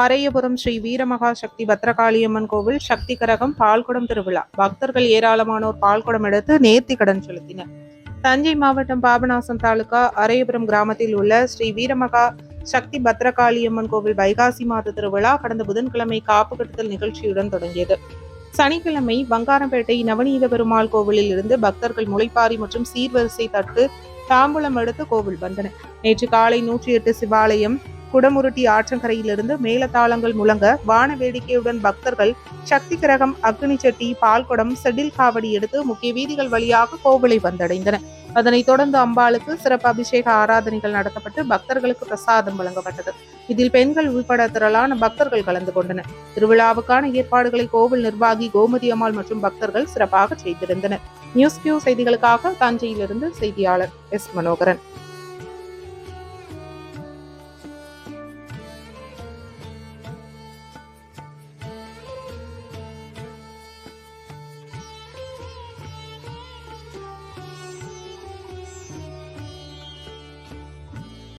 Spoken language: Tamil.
அரையபுரம் ஸ்ரீ வீரமகா சக்தி பத்ரகாளியம்மன் கோவில் சக்தி கரகம் பால்குடம் திருவிழா. பக்தர்கள் ஏராளமானோர் பால்குடம் எடுத்து நேர்த்தி கடன் செலுத்தினர். தஞ்சை மாவட்டம் பாபநாசம் தாலுகா அரையபுரம் கிராமத்தில் உள்ள ஸ்ரீ வீரமகா சக்தி பத்ரகாளியம்மன் கோவில் வைகாசி மாத திருவிழா கடந்த புதன்கிழமை காப்பு கட்டுதல் நிகழ்ச்சியுடன் தொடங்கியது. சனிக்கிழமை பங்காரம்பேட்டை நவநீத பெருமாள் கோவிலில் இருந்து பக்தர்கள் முளைப்பாரி மற்றும் சீர்வரிசை தட்டு தாம்பூலம் எடுத்து கோவில் வந்தனர் நேற்று காலை நூற்றி எட்டு சிவாலயம் குடமுருட்டி ஆற்றங்கரையிலிருந்து மேலதாளங்கள் முழங்க வான வேடிக்கையுடன் பக்தர்கள் சக்தி கிரகம் அக்னி செட்டி பால்குடம் செடில் காவடி எடுத்து முக்கிய வீதிகள் வழியாக கோவிலை வந்தடைந்தனர் அதனைத் தொடர்ந்து அம்பாளுக்கு சிறப்பு அபிஷேக ஆராதனைகள் நடத்தப்பட்டு பக்தர்களுக்கு பிரசாதம் வழங்கப்பட்டது. இதில் பெண்கள் உள்பட திரளான பக்தர்கள் கலந்து கொண்டனர். திருவிழாவுக்கான ஏற்பாடுகளை கோவில் நிர்வாகி கோமதி அம்மாள் மற்றும் பக்தர்கள் சிறப்பாக செய்திருந்தனர். நியூஸ் கியூ செய்திகளுக்காக தஞ்சையிலிருந்து செய்தியாளர் எஸ். மனோகரன்.